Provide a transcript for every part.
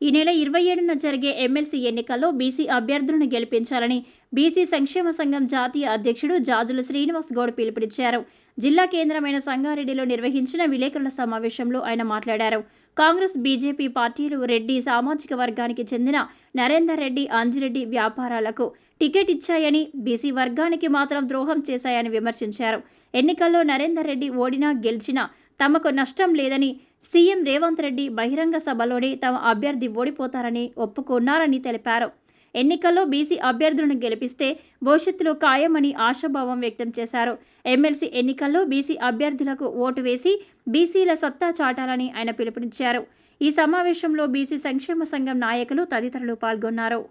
ఈ నెల ఇరవై ఏడున జరిగే ఎమ్మెల్సీ ఎన్నికల్లో బీసీ అభ్యర్థులను గెలిపించాలని బీసీ సంక్షేమ సంఘం జాతీయ అధ్యక్షుడు జాజుల శ్రీనివాస్ గౌడ్ పిలుపునిచ్చారు. జిల్లా కేంద్రమైన సంగారెడ్డిలో నిర్వహించిన విలేకరుల సమావేశంలో ఆయన మాట్లాడారు. కాంగ్రెస్ బీజేపీ పార్టీలు రెడ్డి సామాజిక వర్గానికి చెందిన నరేందర్ రెడ్డి అంజిరెడ్డి వ్యాపారాలకు టికెట్ ఇచ్చాయని బీసీ వర్గానికి మాత్రం ద్రోహం చేశాయని విమర్శించారు. ఎన్నికల్లో నరేందర్ రెడ్డి ఓడినా గెలిచినా తమకు నష్టం లేదని సీఎం రేవంత్ రెడ్డి బహిరంగ సభలోనే తమ అభ్యర్థి ఓడిపోతారని ఒప్పుకున్నారని తెలిపారు. ఎన్నికల్లో బీసీ అభ్యర్థులను గెలిపిస్తే భవిష్యత్తులో ఖాయమని ఆశాభావం వ్యక్తం చేశారు. ఎమ్మెల్సీ ఎన్నికల్లో బీసీ అభ్యర్థులకు ఓటు వేసి బీసీల సత్తా చాటాలని ఆయన పిలుపునిచ్చారు. ఈ సమావేశంలో బీసీ సంక్షేమ సంఘం నాయకులు తదితరులు పాల్గొన్నారు.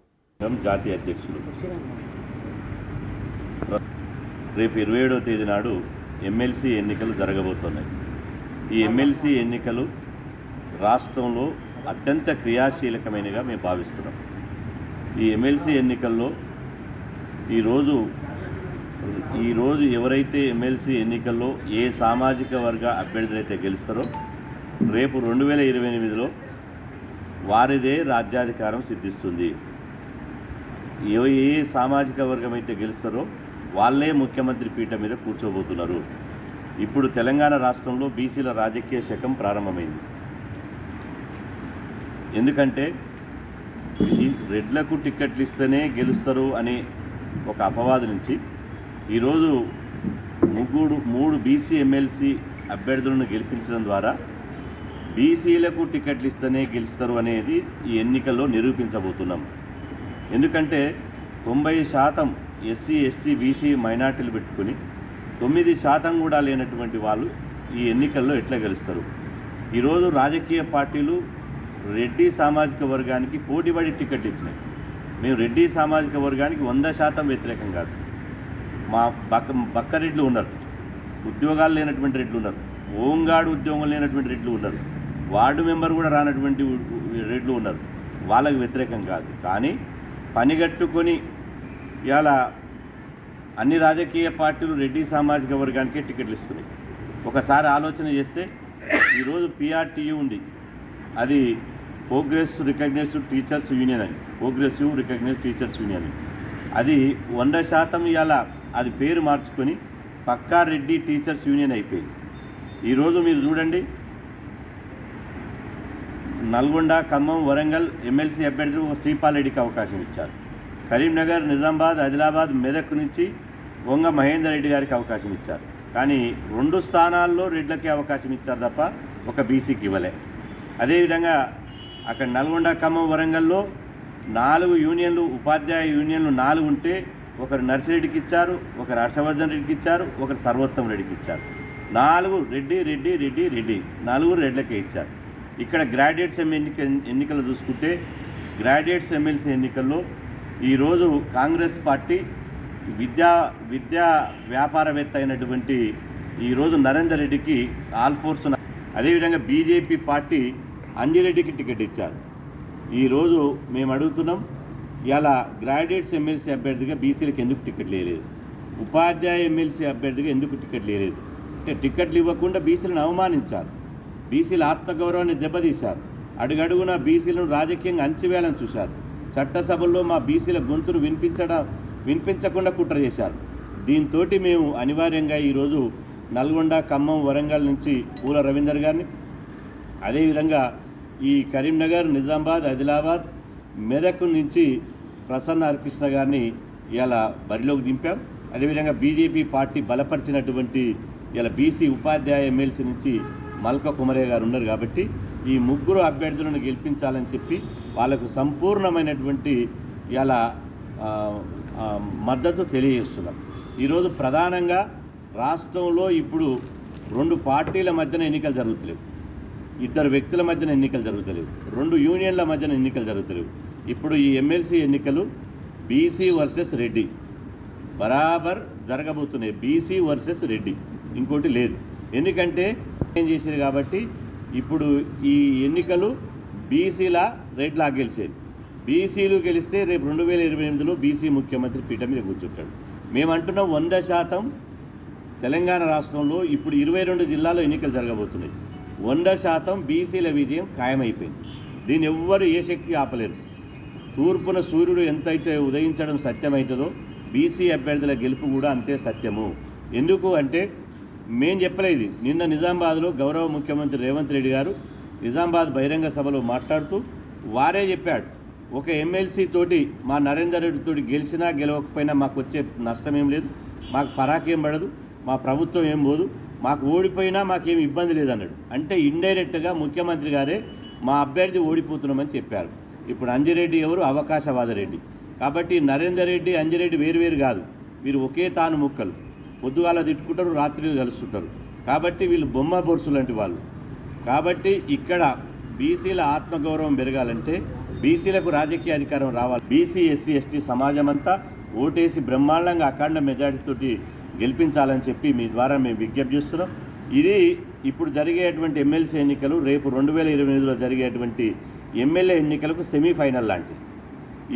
జాతీయ అధ్యక్షులు. రేపు ఇరవై ఏడవ తేదీ నాడు ఎమ్మెల్సీ ఎన్నికలు జరగబోతున్నాయి. ఈ ఎమ్మెల్సీ ఎన్నికలు రాష్ట్రంలో అత్యంత క్రియాశీలకమైనగా మేము భావిస్తున్నాం. ఈ ఎమ్మెల్సీ ఎన్నికల్లో ఈరోజు ఈరోజు ఎవరైతే ఎమ్మెల్సీ ఎన్నికల్లో ఏ సామాజిక వర్గ అభ్యర్థులైతే గెలుస్తారో రేపు రెండు వేల ఇరవై ఎనిమిదిలో వారిదే రాజ్యాధికారం సిద్ధిస్తుంది. ఏ ఏ సామాజిక వర్గం అయితే గెలుస్తారో వాళ్ళే ముఖ్యమంత్రి పీఠం మీద కూర్చోబోతున్నారు. ఇప్పుడు తెలంగాణ రాష్ట్రంలో బీసీల రాజకీయ శకం ప్రారంభమైంది. ఎందుకంటే ఈ రెడ్లకు టిక్కెట్లు ఇస్తేనే గెలుస్తారు అనే ఒక అపవాదు నుంచి ఈరోజు ముగ్గురు మూడు బీసీ ఎమ్మెల్సీ అభ్యర్థులను గెలిపించడం ద్వారా బీసీలకు టికెట్లు ఇస్తేనే గెలుస్తారు అనేది ఈ ఎన్నికల్లో నిరూపించబోతున్నాం. ఎందుకంటే తొంభై శాతం ఎస్సీ ఎస్టీ బీసీ మైనార్టీలు పెట్టుకుని తొమ్మిది శాతం కూడా లేనటువంటి వాళ్ళు ఈ ఎన్నికల్లో ఎట్లా గెలుస్తారు? ఈరోజు రాజకీయ పార్టీలు రెడ్డి సామాజిక వర్గానికి పోటీపడి టికెట్ ఇచ్చినాయి. మేము రెడ్డి సామాజిక వర్గానికి వంద శాతం వ్యతిరేకం కాదు. మా బక్క బక్క రెడ్లు ఉన్నారు. ఉద్యోగాలు లేనటువంటి రెడ్లు ఉన్నారు. ఓంగాడు ఉద్యోగం లేనటువంటి రెడ్లు ఉన్నారు. వార్డు మెంబర్ కూడా రానటువంటి రెడ్లు ఉన్నారు. వాళ్ళకి వ్యతిరేకం కాదు. కానీ పనిగట్టుకొని ఇవాళ అన్ని రాజకీయ పార్టీలు రెడ్డి సామాజిక వర్గానికే టికెట్లు ఇస్తున్నాయి. ఒకసారి ఆలోచన చేస్తే ఈరోజు పిఆర్టీయూ ఉంది. అది ప్రోగ్రెస్ రికగ్నైజ్డ్ టీచర్స్ యూనియన్ అని ప్రోగ్రెసివ్ రికగ్నైజ్డ్ టీచర్స్ యూనియన్ అని అది వంద శాతం ఇవాళ అది పేరు మార్చుకొని పక్కా రెడ్డి టీచర్స్ యూనియన్ అయిపోయింది. ఈరోజు మీరు చూడండి. నల్గొండ ఖమ్మం వరంగల్ ఎమ్మెల్సీ అభ్యర్థులు ఒక శ్రీపాలరెడ్డికి అవకాశం ఇచ్చారు. కరీంనగర్ నిజామాబాద్ ఆదిలాబాద్ మెదక్ నుంచి వంగ మహేందర్ రెడ్డి గారికి అవకాశం ఇచ్చారు. కానీ రెండు స్థానాల్లో రెడ్లకి అవకాశం ఇచ్చారు తప్ప ఒక బీసీకి ఇవ్వలే. అదేవిధంగా అక్కడ నల్గొండ ఖమ్మం వరంగల్లో నాలుగు యూనియన్లు ఉపాధ్యాయ యూనియన్లు నాలుగు ఉంటే ఒకరు నర్సిరెడ్డికి ఇచ్చారు ఒకరు హర్షవర్ధన్ రెడ్డికి ఇచ్చారు ఒకరు సర్వోత్తం రెడ్డికి ఇచ్చారు. నాలుగు రెడ్డి రెడ్డి రెడ్డి రెడ్డి నలుగురు రెడ్లకే ఇచ్చారు. ఇక్కడ గ్రాడ్యుయేట్స్ ఎన్నిక ఎన్నికలు చూసుకుంటే గ్రాడ్యుయేట్స్ ఎమ్మెల్సీ ఎన్నికల్లో ఈరోజు కాంగ్రెస్ పార్టీ విద్యా విద్యా వ్యాపారవేత్త అయినటువంటి ఈరోజు నరేందర్ రెడ్డికి ఆల్ ఫోర్స్ అదేవిధంగా బీజేపీ పార్టీ అంజిరెడ్డికి టికెట్ ఇచ్చారు. ఈరోజు మేము అడుగుతున్నాం ఇలా గ్రాడ్యుయేట్స్ ఎమ్మెల్సీ అభ్యర్థిగా బీసీలకు ఎందుకు టికెట్ లేదు ఉపాధ్యాయ ఎమ్మెల్సీ అభ్యర్థిగా ఎందుకు టికెట్ లేదు అంటే టికెట్లు ఇవ్వకుండా బీసీలను అవమానించారు. బీసీల ఆత్మగౌరవాన్ని దెబ్బతీశారు. అడుగడుగున బీసీలను రాజకీయంగా అంచివేయాలని చూశారు. చట్టసభల్లో మా బీసీల గొంతును వినిపించడం వినిపించకుండా కుట్ర చేశారు. దీంతో మేము అనివార్యంగా ఈరోజు నల్గొండ ఖమ్మం వరంగల్ నుంచి పూల రవీందర్ గారిని అదేవిధంగా ఈ కరీంనగర్ నిజామాబాద్ ఆదిలాబాద్ మెదక్ నుంచి ప్రసన్న హరికృష్ణ గారిని ఇలా బరిలోకి దింపాం. అదేవిధంగా బీజేపీ పార్టీ బలపరిచినటువంటి ఇలా బీసీ ఉపాధ్యాయ ఎమ్మెల్సీ నుంచి మల్క కుమరయ్య గారు ఉన్నారు కాబట్టి ఈ ముగ్గురు అభ్యర్థులను గెలిపించాలని చెప్పి వాళ్ళకు సంపూర్ణమైనటువంటి ఇలా మద్దతు తెలియజేస్తున్నాం. ఈరోజు ప్రధానంగా రాష్ట్రంలో ఇప్పుడు రెండు పార్టీల మధ్యన ఎన్నికలు జరుగుతలేవు. ఇద్దరు వ్యక్తుల మధ్యన ఎన్నికలు జరుగుతలేవు. రెండు యూనియన్ల మధ్యన ఎన్నికలు జరుగుతలేవు. ఇప్పుడు ఈ ఎమ్మెల్సీ ఎన్నికలు బీసీ వర్సెస్ రెడ్డి. బరాబర్ జరగబోతున్నాయి. BC versus Reddy. ఇంకోటి లేదు. ఎందుకంటే ఏం చేశారు కాబట్టి ఇప్పుడు ఈ ఎన్నికలు బీసీల రెడ్లా గెలిచేది బీసీలు గెలిస్తే రేపు రెండు వేల ఇరవై ఎనిమిదిలో బీసీ ముఖ్యమంత్రి పీఠం మీద కూర్చుంటాడు మేము అంటున్నాం వంద శాతం తెలంగాణ రాష్ట్రంలో ఇప్పుడు ఇరవై రెండు జిల్లాలో ఎన్నికలు జరగబోతున్నాయి. వంద శాతం బీసీల విజయం ఖాయమైపోయింది. దీన్ని ఎవ్వరు ఏ శక్తి ఆపలేరు. తూర్పున సూర్యుడు ఎంతైతే ఉదయించడం సత్యమవుతుందో బీసీ అభ్యర్థుల గెలుపు కూడా అంతే సత్యము. ఎందుకు అంటే మేం చెప్పలేదు. నిన్న నిజామాబాద్లో గౌరవ ముఖ్యమంత్రి రేవంత్ రెడ్డి గారు నిజామాబాద్ బహిరంగ సభలో మాట్లాడుతూ వారే చెప్పాడు ఒక ఎమ్మెల్సీ తోటి మా నరేందర్ రెడ్డి తోటి గెలిచినా గెలవకపోయినా మాకు వచ్చే నష్టం ఏం లేదు. మాకు పరాకేం పడదు. మా ప్రభుత్వం ఏం పోదు. మాకు ఓడిపోయినా మాకేం ఇబ్బంది లేదన్నాడు. అంటే ఇండైరెక్ట్గా ముఖ్యమంత్రి గారే మా అభ్యర్థి ఓడిపోతున్నామని చెప్పారు. ఇప్పుడు అంజిరెడ్డి ఎవరు? అవకాశవాద రెడ్డి. కాబట్టి నరేందర్ రెడ్డి అంజిరెడ్డి వేరు వేరు కాదు. వీరు ఒకే తాను ముక్కలు. పొద్దుగాల తిట్టుకుంటారు రాత్రి కలుస్తుంటారు. కాబట్టి వీళ్ళు బొమ్మ బొరుసు లాంటి వాళ్ళు. కాబట్టి ఇక్కడ బీసీల ఆత్మగౌరవం పెరగాలంటే బీసీలకు రాజకీయ అధికారం రావాలి. బీసీ ఎస్సీ ఎస్టీ సమాజం అంతా ఓటేసి బ్రహ్మాండంగా అఖండ మెజారిటీతోటి గెలిపించాలని చెప్పి మీ ద్వారా మేము విజ్ఞప్తి చేస్తున్నాం. ఇది ఇప్పుడు జరిగేటువంటి ఎమ్మెల్సీ ఎన్నికలు రేపు రెండు వేల ఇరవై ఎనిమిదిలో జరిగేటువంటి ఎమ్మెల్యే ఎన్నికలకు సెమీఫైనల్ లాంటివి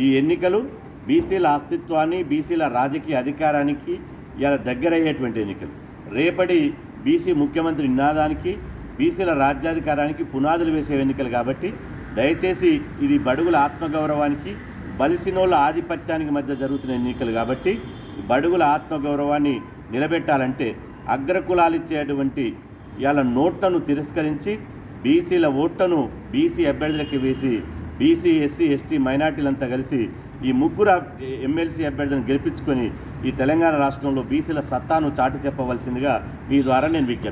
ఈ ఎన్నికలు బీసీల అస్తిత్వాన్ని బీసీల రాజకీయ అధికారానికి ఇలా దగ్గరయ్యేటువంటి ఎన్నికలు. రేపటి బీసీ ముఖ్యమంత్రి నినాదానికి బీసీల రాజ్యాధికారానికి పునాదులు వేసే ఎన్నికలు కాబట్టి దయచేసి ఇది బడుగుల ఆత్మగౌరవానికి బలిసినోళ్ళ ఆధిపత్యానికి మధ్య జరుగుతున్న ఎన్నికలు కాబట్టి బడుగుల ఆత్మగౌరవాన్ని నిలబెట్టాలంటే అగ్రకులాలిచ్చేటువంటి ఇవాళ నోట్లను తిరస్కరించి బీసీల ఓట్లను బీసీ అభ్యర్థులకి వేసి బీసీ ఎస్సీ ఎస్టీ మైనార్టీలంతా కలిసి ఈ ముగ్గురు ఎమ్మెల్సీ అభ్యర్థులను గెలిపించుకొని ఈ తెలంగాణ రాష్ట్రంలో బీసీల సత్తాను చాటి చెప్పవలసిందిగా మీ ద్వారా నేను విజ్ఞప్తి